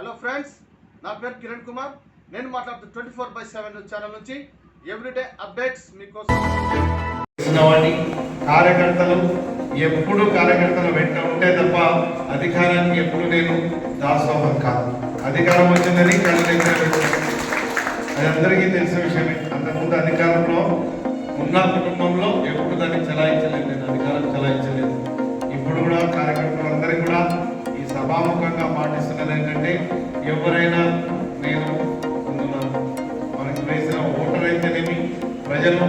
Hello friends నా పేరు కిరణ్ కుమార్. నేను మాట్లాడుతూ twenty four by seven channel నుంచి ఎవ్రీడే అప్డేట్స్ మీకోసం. కార్యకర్తలు ఎప్పుడు కార్యకర్తలు వెంట ఉంటే తప్ప అధికారానికి ఎప్పుడు నేను దాసోహం కాదు. అధికారం వచ్చిందని కళ్ళు అది అందరికీ తెలిసిన విషయమే. అంతకుముందు అధికారంలో ఉన్న కుటుంబం ఎవరైనా నేను ముందున్నాను మనకి వేసిన ఓటర్ అయితేనేమి ప్రజలు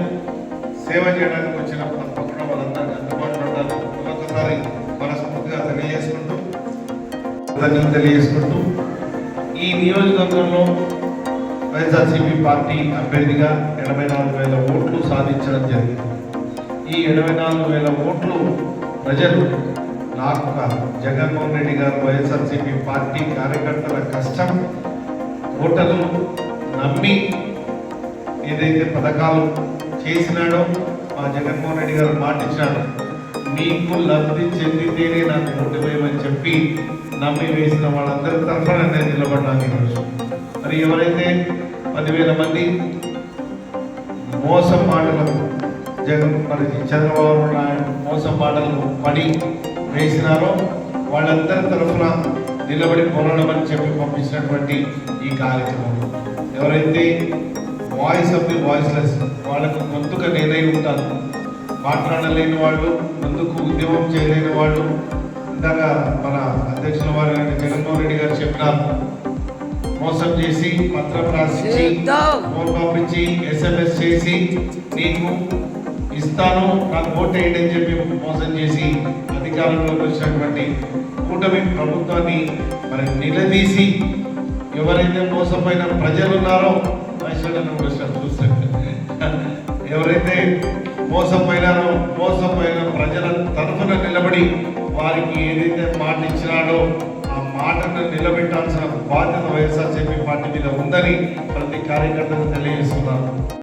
సేవ చేయడానికి వచ్చినప్పుడు తప్పకుండా వాళ్ళందరికీ అందుబాటులో ఉండాలి. ఒక్కొక్కసారి మనస్ఫూర్తిగా తెలియజేసుకుంటూ కృతజ్ఞతలు తెలియజేసుకుంటూ ఈ నియోజకవర్గంలో వైఎస్ఆర్సీపీ పార్టీ అభ్యర్థిగా ఎనభై నాలుగు వేల ఓట్లు సాధించడం జరిగింది. ఈ ఎనభై నాలుగు వేల ఓట్లు ప్రజలు నాకు జగన్మోహన్ రెడ్డి గారు వైఎస్ఆర్సీపీ పార్టీ కార్యకర్తల కష్టం ఓటలు నమ్మి ఏదైతే పథకాలు చేసినాడో మా జగన్మోహన్ రెడ్డి గారు మాటిచ్చాడు మీకు లబ్ధి చెందితేనే నాకు ఓటు వేయమని చెప్పి నమ్మి వేసిన వాళ్ళందరి తరఫున నేను నిలబడ్డాను ఈరోజు. మరి ఎవరైతే పదివేల మంది మోసం మాటలకు జగన్ మరి చంద్రబాబు నాయుడు మోసం మాటలకు పడి వేసినారో వాళ్ళందరి తరఫున నిలబడి పోరాడమని చెప్పి పంపించినటువంటి ఈ కార్యక్రమం. ఎవరైతే వాయిస్ ఆఫ్ ది వాయిస్లెస్ వాళ్ళకు గొంతుగా నేనై ఉంటాను. మాట్లాడలేని వాళ్ళు ముందుకు ఉద్యమం చేయలేని వాళ్ళు ఇందాక మన అధ్యక్షుల వారు జగన్మోహన్ రెడ్డి గారు చెప్పినారు మోసం చేసి పత్రం రాసిచ్చి ఫోన్ పంపించి ఎస్ఎంఎస్ చేసి నీకు ఇస్తాను నాకు ఓట్ వేయండి అని చెప్పి మోసం చేసి అధికారంలోకి వచ్చినటువంటి కూటమి ప్రభుత్వాన్ని మరి నిలదీసి ఎవరైతే మోసపోయిన ప్రజలు ఉన్నారో చూస్తే ఎవరైతే మోసపోయినారో మోసపోయిన ప్రజల తరఫున నిలబడి వారికి ఏదైతే మాట ఇచ్చినాడో ఆ మాటను నిలబెట్టాల్సిన బాధ్యత వైఎస్ఆర్సీపీ పార్టీ మీద ఉందని ప్రతి కార్యకర్తకు తెలియజేస్తున్నారు